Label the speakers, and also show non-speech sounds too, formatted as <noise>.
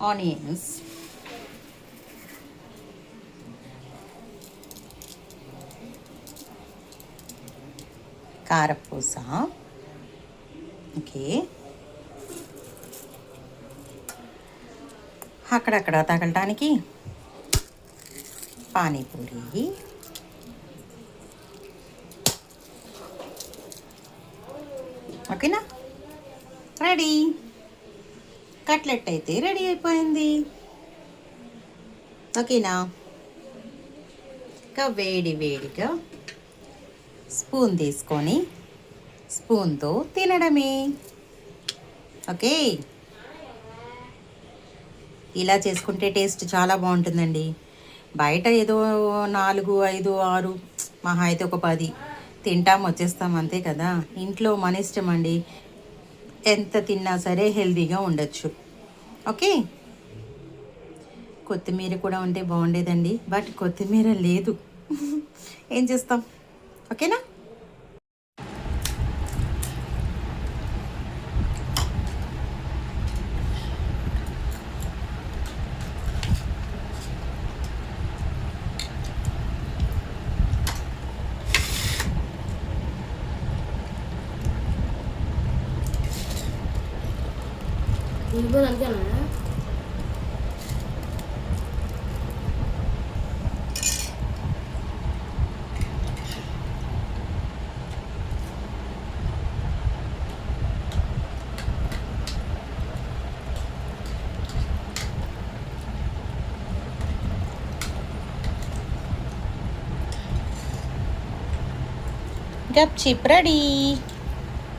Speaker 1: Onions కారపూస okay అక్కడక్కడ తగలటానికి పానీపూరి. ఓకేనా రెడీ కట్లెట్ అయితే రెడీ అయిపోయింది. ఓకేనా? ఇంకా వేడి వేడిగా స్పూన్ తీసుకొని స్పూన్తో తినడమే. ఓకే? ఇలా చేసుకుంటే టేస్ట్ చాలా బాగుంటుందండి. బయట ఏదో నాలుగు ఐదు ఆరు మహా అయితే ఒక పది తింటాం వచ్చేస్తాం అంతే కదా. ఇంట్లో మన ఇష్టం అండి. ఎంత తిన్నా సరే హెల్తీగా ఉండొచ్చు. ఓకే? కొత్తిమీర కూడా ఉంటే బాగుండేదండి. బట్ కొత్తిమీర లేదు. <laughs> ఏం చేస్తాం? ఓకేనా?
Speaker 2: ఉల్లిపాయలు అంతేనా
Speaker 1: గప్ చిప్ రెడీ.